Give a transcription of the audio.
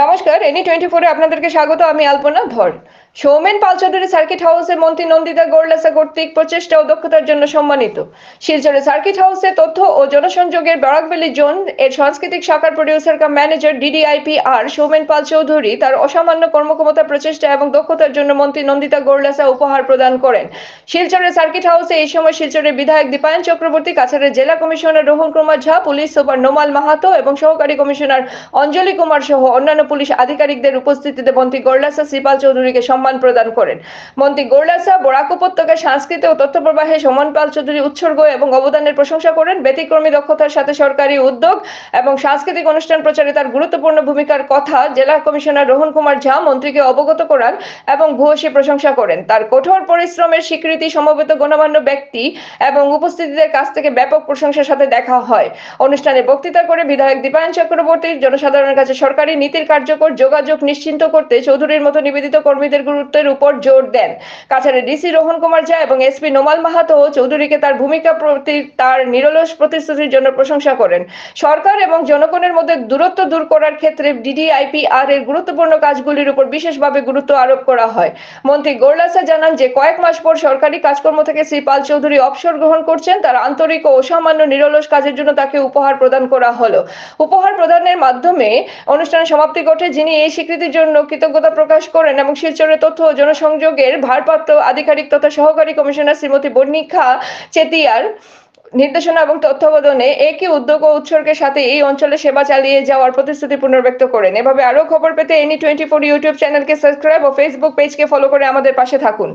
নমস্কার, any twenty ফোরে আপনাদেরকে স্বাগত, আমি আলপনা ধর। সৌমেন পাল চৌধুরী সার্কিট হাউসে মন্ত্রী নন্দিতা গোরলাসা কর্তৃক প্রচেষ্টা ও দক্ষতার জন্য সম্মানিত। শিলচরে সার্কিট হাউসে তথ্য ও জনসংযোগের বরাকভ্যালি জোন এর সাংস্কৃতিক শাখার প্রডিউসার কাম ম্যানেজার ডিডিআইপি আর সৌমেন পাল চৌধুরী তার অসামান্য কর্মক্ষমতা, প্রচেষ্টা এবং দক্ষতার জন্য মন্ত্রী নন্দিতা গোরলাসা উপহার প্রদান করেন। শিলচরের সার্কিট হাউসে এই সময় শিলচরের বিধায়ক দীপায়ন চক্রবর্তী, কাছাড়ের জেলা commissioner Rohan Kumar Jha, police super Nomal Mahato এবং সহকারী কমিশনার অঞ্জলি কুমার সহ অন্যান্য পুলিশ আধিকারিকদের উপস্থিতিতে মন্ত্রী গোরলাসা শ্রীপাল চৌধুরীকে সম্মান প্রদান করেন। মন্ত্রী গোরলাসা বরাক উপত্যকার সাংস্কৃতিক ও তথ্য প্রবাহে সমান পাল চৌধুরী উৎসর্গ এবং অবদানের প্রশংসা করেন। ব্যতিক্রমী দক্ষতার সাথে সরকারি উদ্যোগ এবং সাংস্কৃতিক অনুষ্ঠান প্রচারে তার গুরুত্বপূর্ণ ভূমিকার কথা জেলা কমিশনার রোহন কুমার ঝা মন্ত্রীকে অবগত করান এবং ভূয়সী প্রশংসা করেন। তার কঠোর পরিশ্রমের স্বীকৃতি সমবেত গণমান্য ব্যক্তি এবং উপস্থিতিদের কাছ থেকে ব্যাপক প্রশংসার সাথে দেখা হয়। অনুষ্ঠানে বক্তৃতা করে বিধায়ক দীপায়ন চক্রবর্তী জনসাধারণের কাছে সরকারি নীতির কার্যকর যোগাযোগ নিশ্চিন্ত করতে চৌধুরীর মতো নিবেদিত কর্মীদের গুরুত্বের উপর জোর দেন। কাছাড়ে ডিসি রোহন কুমার ঝা এবং এসপি নোমাল মাহাতো চৌধুরীকে তার ভূমিকা প্রতি তার নিরলস প্রতিশ্রুতির জন্য প্রশংসা করেন। সরকার এবং জনগণের মধ্যে দূরত্ব দূর করার ক্ষেত্রে ডিডিআইপিআর এর গুরুত্বপূর্ণ কাজগুলির উপর বিশেষভাবে গুরুত্ব আরোপ করা হয়। মন্ত্রী গোরলাসা জানান যে, কয়েক মাস পর সরকারি কাজকর্ম থেকে শ্রী পাল চৌধুরী অবসর গ্রহণ করছেন। তার আন্তরিক ও অসামান্য নিরলস কাজের জন্য তাকে উপহার প্রদান করা হলো। উপহার প্রদানের মাধ্যমে অনুষ্ঠানের সমাপ্তি ঘটে যিনি এই স্বীকৃতির জন্য কৃতজ্ঞতা প্রকাশ করেন এবং শিলচরের তথ্য ও জনসংযোগের ভারপ্রাপ্ত আধিকারিক তথা সহকারী কমিশনার শ্রীমতী বর্ণিকা চেতিয়ার নির্দেশনা এবং তত্ত্বাবধানে একই উদ্যোগ ও উৎসর্গের সাথে এই অঞ্চলে সেবা চালিয়ে যাওয়ার প্রতিশ্রুতি পুনর্ব্যক্ত করেন। এভাবে আরও খবর পেতে এনি টোয়েন্টি ফোর ইউটিউব চ্যানেলকে সাবস্ক্রাইব ও ফেসবুক পেজকে ফলো করে আমাদের পাশে থাকুন।